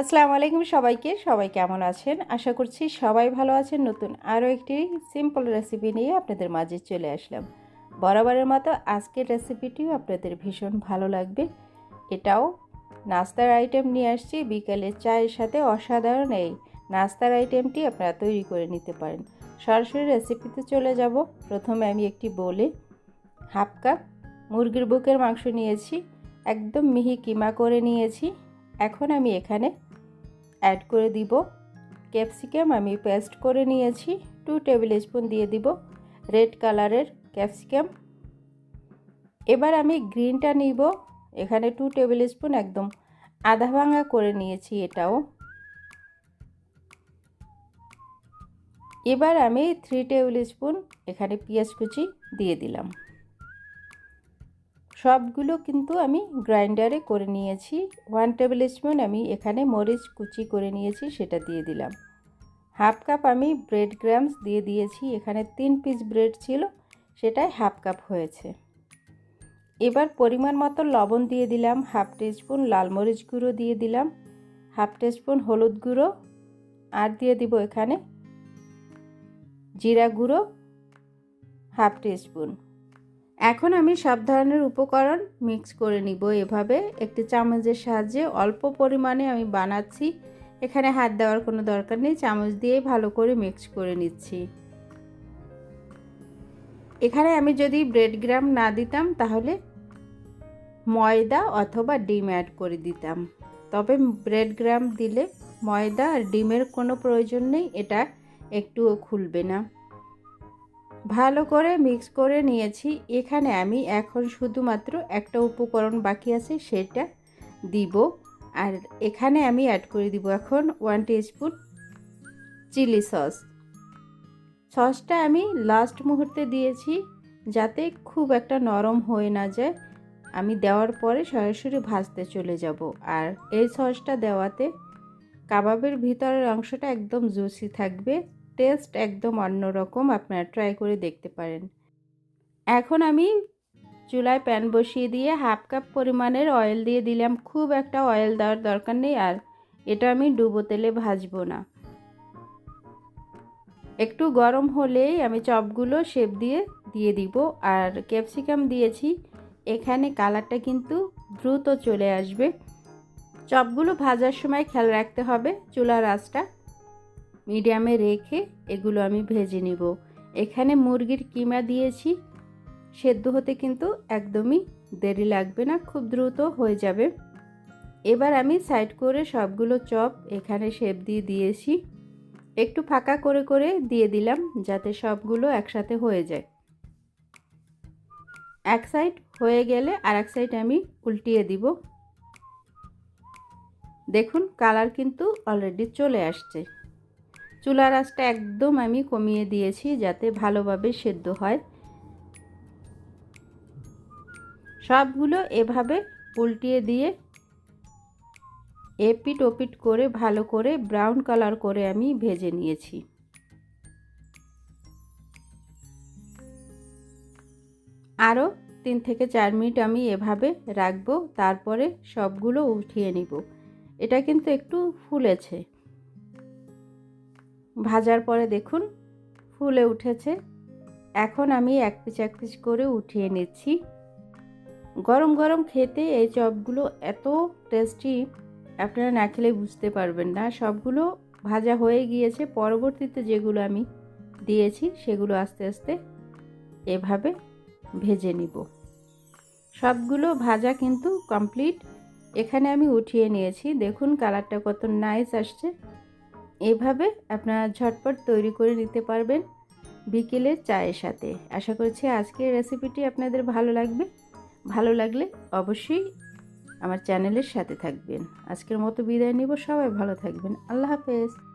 আসসালামু আলাইকুম সবাইকে। সবাই কেমন আছেন? আশা করছি সবাই ভালো আছেন। নতুন আরও একটি সিম্পল রেসিপি নিয়ে আপনাদের মাঝে চলে আসলাম। বরাবরের মতো আজকের রেসিপিটিও আপনাদের ভীষণ ভালো লাগবে। এটাও নাস্তার আইটেম নিয়ে আসছি। বিকালে চায়ের সাথে অসাধারণ এই নাস্তার আইটেমটি আপনারা তৈরি করে নিতে পারেন। সরাসরি রেসিপিতে চলে যাব। প্রথমে আমি একটি বলে হাফ কাপ মুরগির বুকের মাংস নিয়েছি। একদম মিহি কিমা করে নিয়েছি। এখন আমি এখানে অ্যাড করে দিব। ক্যাপসিকাম আমি পেস্ট করে নিয়েছি। টু টেবিল স্পুন দিয়ে দিব রেড কালারের ক্যাপসিকাম এবার আমি গ্রিনটা নিব। এখানে টু টেবিল স্পুন একদম আধা ভাঙা করে নিয়েছি এটাও। এবার আমি থ্রি টেবিল স্পুন এখানে পেঁয়াজ কুচি দিয়ে দিলাম। সবগুলো কিন্তু আমি গ্রাইন্ডারে করে নিয়েছি। ওয়ান টেবিল স্পুন আমি এখানে মরিচ কুচি করে নিয়েছি, সেটা দিয়ে দিলাম। হাফ কাপ আমি ব্রেড গ্রামস দিয়ে দিয়েছি, এখানে তিন পিস ব্রেড ছিল সেটাই হাফ কাপ হয়েছে। এবার পরিমাণ মতো লবণ দিয়ে দিলাম হাফ স্পুন লাল মরিচ গুঁড়ো দিয়ে দিলাম হাফ স্পুন হলুদ গুঁড়ো, আর দিয়ে দিব এখানে জিরা গুঁড়ো হাফ স্পুন এখন আমি সব ধরনের উপকরণ মিক্স করে নিব এভাবে। একটি চামচের সাহায্যে অল্প পরিমাণে আমি বানাচ্ছি। এখানে হাত দেওয়ার কোনো দরকার নেই, চামচ দিয়ে ভালো করে মিক্স করে নিচ্ছি। এখানে আমি যদি ব্রেড গ্রাম না দিতাম, তাহলে ময়দা অথবা ডিম অ্যাড করে দিতাম। তবে ব্রেড গ্রাম দিলে ময়দা আর ডিমের কোনো প্রয়োজন নেই, এটা একটুও খুলবে না। ভালো করে মিক্স করে নিয়েছি। এখানে আমি এখন শুধুমাত্র একটা উপকরণ বাকি আছে, সেটা দিব। আর এখানে আমি অ্যাড করে দিব এখন ওয়ান স্পুন চিলি সস সসটা আমি লাস্ট মুহূর্তে দিয়েছি, যাতে খুব একটা নরম হয়ে না যায়। আমি দেওয়ার পরে সরাসরি ভাজতে চলে যাব। আর এই সসটা দেওয়াতে কাবাবের ভিতরের অংশটা একদম জুসি থাকবে। টেস্ট একদম অন্যরকম আপনারা ট্রাই করে দেখতে পারেন। এখন আমি চুলায় প্যান বসিয়ে দিয়ে হাফ কাপ পরিমাণের অয়েল দিয়ে দিলাম। খুব একটা অয়েল দেওয়ার দরকার নেই, আর এটা আমি ডুবো তেলে ভাজবো না। একটু গরম হলেই আমি চপগুলো শেপ দিয়ে দিয়ে দিব। আর ক্যাপসিকাম দিয়েছি, এখানে কালারটা কিন্তু দ্রুত চলে আসবে। চপগুলো ভাজার সময় খেয়াল রাখতে হবে, চুলার আঁচটা। মিডিয়ামে রেখে এগুলো আমি ভেজে নিব। এখানে মুরগির কিমা দিয়েছি। সেদ্ধ হতে কিন্তু একদমই দেরি লাগবে না, খুব দ্রুত হয়ে যাবে। এবার আমি সাইড করে সবগুলো চপ এখানে শেপ দিয়ে দিয়েছি। একটু ফাঁকা করে করে দিয়ে দিলাম যাতে সবগুলো একসাথে হয়ে যায়। এক সাইড হয়ে গেলে আর এক সাইড আমি উল্টিয়ে দিব। দেখুন, কালার কিন্তু অলরেডি চলে আসছে। চুলার আঁচটা একদম আমি কমিয়ে দিয়েছি যাতে ভালোভাবে সেদ্ধ হয়। সবগুলো এভাবে উল্টিয়ে দিয়ে এপিট ওপিট করে ভালো করে ব্রাউন কালার করে আমি ভেজে নিয়েছি। আরও তিন থেকে চার মিনিট আমি এভাবে রাখব, তারপরে সবগুলো উঠিয়ে নিব। এটা কিন্তু একটু ফুলেছে। ভাজার পরে দেখুন, ফুলে উঠেছে। এখন আমি এক পিস এক পিস করে উঠিয়ে নিচ্ছি। গরম গরম খেতে এই চপগুলো এত টেস্টি আপনারা না খেলে বুঝতে পারবেন না। সবগুলো ভাজা হয়ে গিয়েছে। পরবর্তীতে যেগুলো আমি দিয়েছি, সেগুলো আস্তে আস্তে এভাবে ভেজে নিব। সবগুলো ভাজা কিন্তু কমপ্লিট এখানে আমি উঠিয়ে নিয়েছি। দেখুন কালারটা কত নাইস আসছে। এভাবে আপনারা ঝটপট তৈরি করে নিতে পারবেন বিকেলে চায়ের সাথে। আশা করছি আজকের রেসিপিটি আপনাদের ভালো লাগবে। ভালো লাগলে অবশ্যই আমার চ্যানেলের সাথে থাকবেন। আজকের মতো বিদায় নিব। সবাই ভালো থাকবেন। আল্লাহ হাফেজ।